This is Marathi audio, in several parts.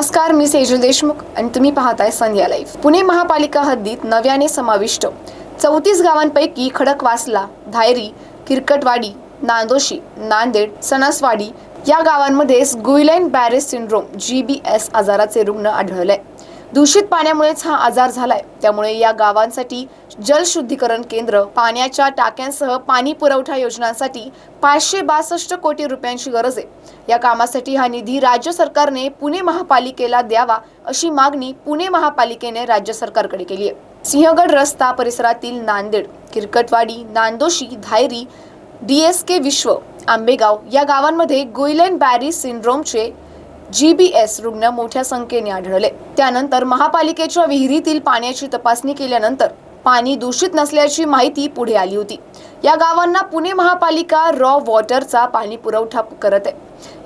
नमस्कार मी सेजल देशमुख आणि तुम्ही पाहताय संध्या लाईफ पुणे महापालिका हद्दीत नव्याने समाविष्ट चौतीस गावांपैकी खडकवासला धायरी किरकटवाडी नांदोशी नांदेड सणासवाडी या गावांमध्येच गुईलाईन बॅरेस सिंड्रोम जी बी एस आजाराचे रुग्ण आढळले. दूषित पाण्यामुळेच हा आजार झालाय. त्यामुळे या गावांसाठी जलशुद्धीकरण केंद्र पाण्याच्या टाक्यांसह पाणी पुरवठा योजनांसाठी पाचशे बासष्ट कोटी रुपयांची गरज आहे. या कामासाठी हा निधी राज्य सरकारने पुणे महापालिकेला द्यावा अशी मागणी पुणे महापालिकेने राज्य सरकारकडे केली आहे. सिंहगड रस्ता परिसरातील नांदेड किरकटवाडी नांदोशी धायरी डीएसके विश्व आंबेगाव या गावांमध्ये गोयलेन बॅरी सिंड्रोमचे जी बी एस रुग्ण मोठ्या संख्येने आढळले. त्यानंतर महापालिकेच्या विहिरीतील पाण्याची तपासणी केल्यानंतर पाणी दूषित नसल्याची माहिती पुढे आली होती. या गावांना पुणे महापालिका रॉ वॉटरचा पाणी पुरवठा करत आहे.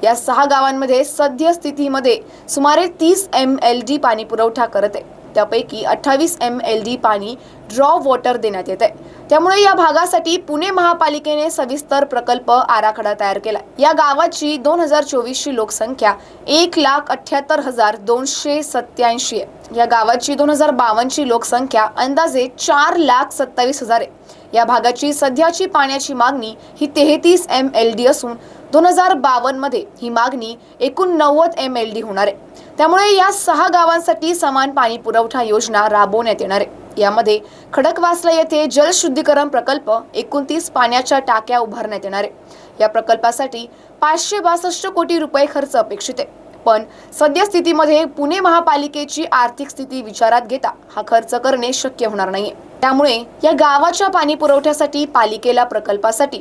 या सहा गावांमध्ये सद्य स्थितीमध्ये सुमारे तीस एम एल डी पाणी पुरवठा करत आहे. त्यापैकी अठ्ठावीस एम एल डी पाणी ड्रॉ वॉटर देण्यात येत आहे त्यामुळे या भागासाठी पुणे महापालिकेने सविस्तर प्रकल्प आराखडा तयार केला. या गावाची दोन हजार चोवीसची लोकसंख्या एक लाख अठ्याहत्तर हजार दोनशे सत्याऐंशी आहे. या गावाची दोन हजार बावन्नची लोकसंख्या अंदाजे चार लाख सत्तावीस हजार आहे. या भागाची सध्याची पाण्याची मागणी ही तेहतीस एम एल डी असून दोन हजार बावन्नमध्ये ही मागणी एकूण नव्वद एम एल डी होणार आहे. त्यामुळे या सहा गावांसाठी समान पाणी पुरवठा योजना राबवण्यात येणार आहे. यामध्ये खडकवासला येथे जलशुद्धीकरण प्रकल्प एकोणतीस पाण्याच्या टाक्या उभारण्यात येणार आहे. या प्रकल्पासाठी पाचशे बासष्ट कोटी रुपये खर्च अपेक्षित आहे. पण सद्यस्थितीमध्ये पुणे महापालिकेची आर्थिक स्थिती विचारात घेता हा खर्च करणे शक्य होणार नाही त्यामुळे या गावाच्या पाणी पुरवठ्यासाठी पालिकेला प्रकल्पासाठी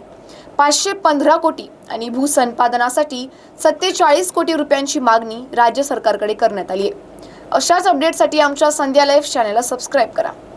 पाचशे पंधरा कोटी आणि भूसंपादनासाठी सत्तेचाळीस कोटी रुपयांची मागणी राज्य सरकारकडे करण्यात आली आहे. अशाच अपडेटसाठी आमच्या संध्या लाईफ चॅनलला सबस्क्राईब करा.